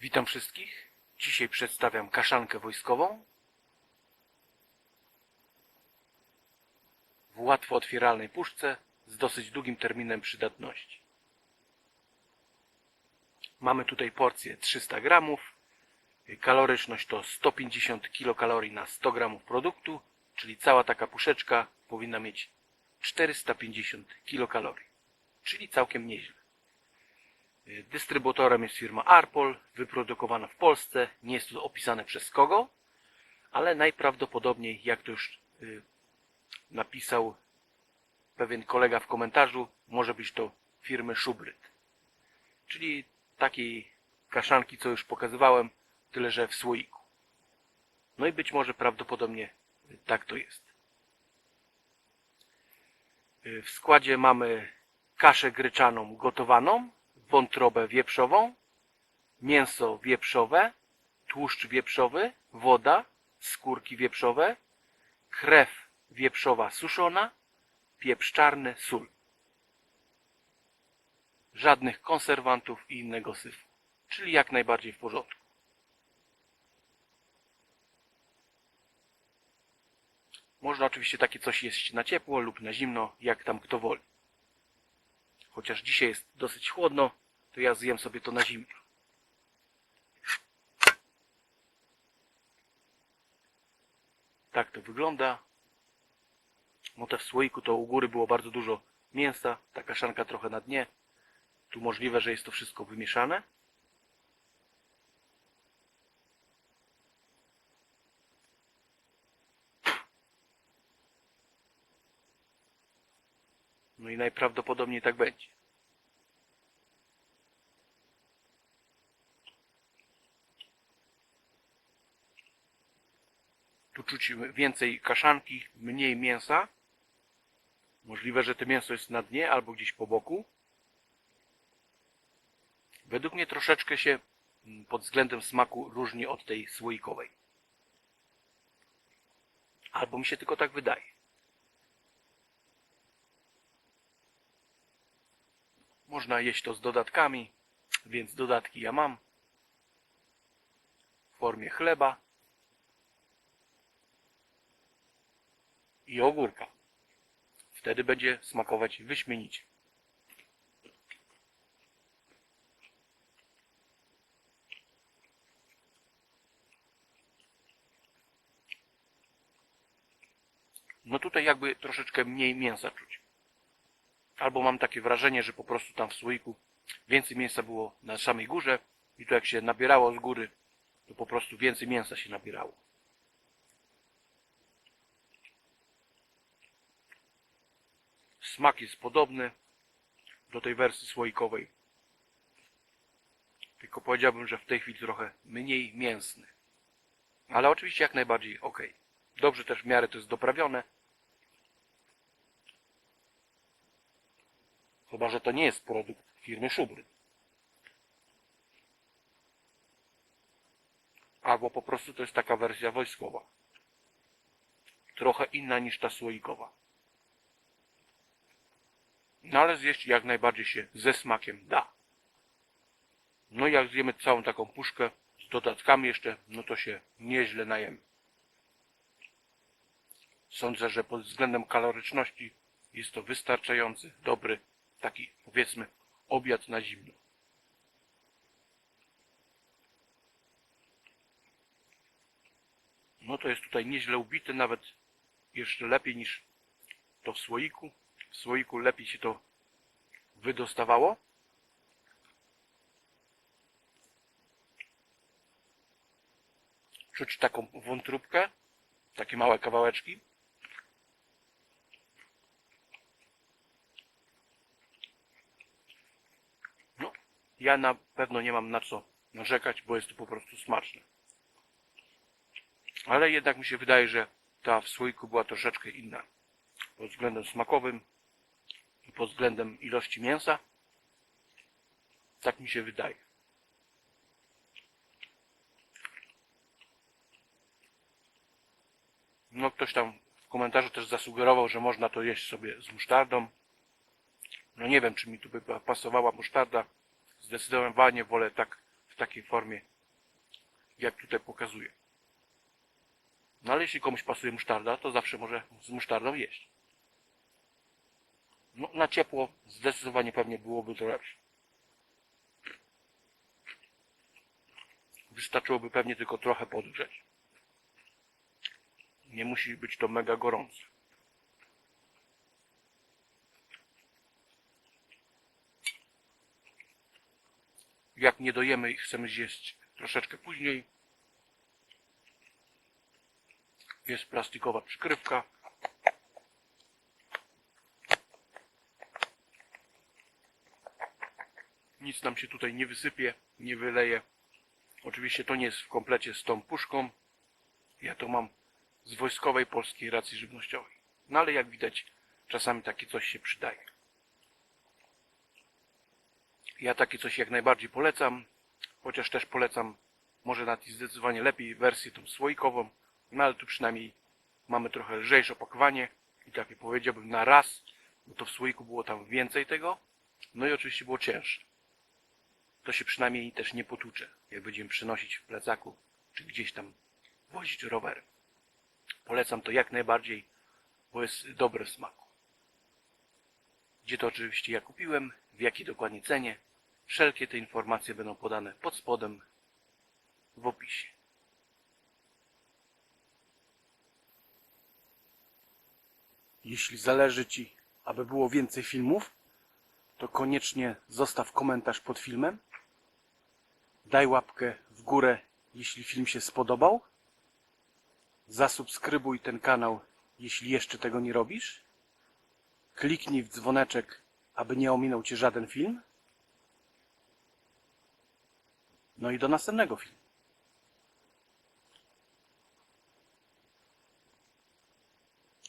Witam wszystkich. Dzisiaj przedstawiam kaszankę wojskową w łatwo otwieralnej puszce z dosyć długim terminem przydatności. Mamy tutaj porcję 300 gramów. Kaloryczność to 150 kilokalorii na 100 gramów produktu, czyli cała taka puszeczka powinna mieć 450 kilokalorii, czyli całkiem nieźle. Dystrybutorem jest firma Arpol, wyprodukowana w Polsce. Nie jest to opisane przez kogo, ale najprawdopodobniej, jak to już y, napisał pewien kolega w komentarzu, może być to firmy Szubryd. Czyli takiej kaszanki, co już pokazywałem, tyle że w słoiku. No i być może prawdopodobnie tak to jest. Y, W składzie mamy kaszę gryczaną gotowaną, wątrobę wieprzową, mięso wieprzowe, tłuszcz wieprzowy, woda, skórki wieprzowe, krew wieprzowa suszona, pieprz czarny, sól. Żadnych konserwantów i innego syfu, czyli jak najbardziej w porządku. Można oczywiście takie coś jeść na ciepło lub na zimno, jak tam kto woli. Chociaż dzisiaj jest dosyć chłodno, to ja zjem sobie to na zimno. Tak to wygląda. No te w słoiku to u góry było bardzo dużo mięsa, ta kaszanka trochę na dnie. Tu możliwe, że jest to wszystko wymieszane. Najprawdopodobniej tak będzie. Tu czuć więcej kaszanki, mniej mięsa. Możliwe, że to mięso jest na dnie albo gdzieś po boku. Według mnie troszeczkę się mm, pod względem smaku różni od tej słoikowej. Albo mi się tylko tak wydaje. Można jeść to z dodatkami, więc dodatki ja mam w formie chleba i ogórka. Wtedy będzie smakować wyśmienicie. No tutaj jakby troszeczkę mniej mięsa czuć. Albo mam takie wrażenie, że po prostu tam w słoiku więcej mięsa było na samej górze i to jak się nabierało z góry, to po prostu więcej mięsa się nabierało. Smak jest podobny do tej wersji słoikowej. Tylko powiedziałbym, że w tej chwili trochę mniej mięsny. Ale oczywiście jak najbardziej ok. Dobrze też w miarę to jest doprawione. Chyba, że to nie jest produkt firmy Szubryd. Albo po prostu to jest taka wersja wojskowa. Trochę inna niż ta słoikowa. No ale zjeść jak najbardziej się ze smakiem da. No i jak zjemy całą taką puszkę z dodatkami jeszcze, no to się nieźle najemy. Sądzę, że pod względem kaloryczności jest to wystarczający, dobry, taki powiedzmy obiad na zimno. No to jest tutaj nieźle ubite, nawet jeszcze lepiej niż to w słoiku. W słoiku lepiej się to wydostawało. Czuć taką wątróbkę, takie małe kawałeczki. No, ja na pewno nie mam na co narzekać, bo jest to po prostu smaczne. Ale jednak mi się wydaje, że ta w słoiku była troszeczkę inna pod względem smakowym i pod względem ilości mięsa. Tak mi się wydaje. No ktoś tam w komentarzu też zasugerował, że można to jeść sobie z musztardą. No nie wiem, czy mi tu by pasowała musztarda. Zdecydowanie wolę tak w takiej formie, jak tutaj pokazuję. No ale jeśli komuś pasuje musztarda, to zawsze może z musztardą jeść. No, na ciepło zdecydowanie pewnie byłoby to lepsze. Wystarczyłoby pewnie tylko trochę podgrzeć. Nie musi być to mega gorące. Jak nie dojemy i chcemy zjeść troszeczkę później, jest plastikowa przykrywka. Nic nam się tutaj nie wysypie, nie wyleje. Oczywiście to nie jest w komplecie z tą puszką. Ja to mam z wojskowej polskiej racji żywnościowej. No ale jak widać, czasami takie coś się przydaje. Ja takie coś jak najbardziej polecam, chociaż też polecam może i zdecydowanie lepiej wersję tą słoikową, no ale tu przynajmniej mamy trochę lżejsze opakowanie i takie powiedziałbym na raz, bo to w słoiku było tam więcej tego, no i oczywiście było cięższe. To się przynajmniej też nie potłucze, jak będziemy przynosić w plecaku, czy gdzieś tam wozić rowerem. Polecam to jak najbardziej, bo jest dobre w smaku. Gdzie to oczywiście ja kupiłem, w jakiej dokładnie cenie. Wszelkie te informacje będą podane pod spodem w opisie. Jeśli zależy Ci, aby było więcej filmów, to koniecznie zostaw komentarz pod filmem. Daj łapkę w górę, jeśli film się spodobał. Zasubskrybuj ten kanał, jeśli jeszcze tego nie robisz. Kliknij w dzwoneczek, aby nie ominął Cię żaden film. No i do następnego filmu.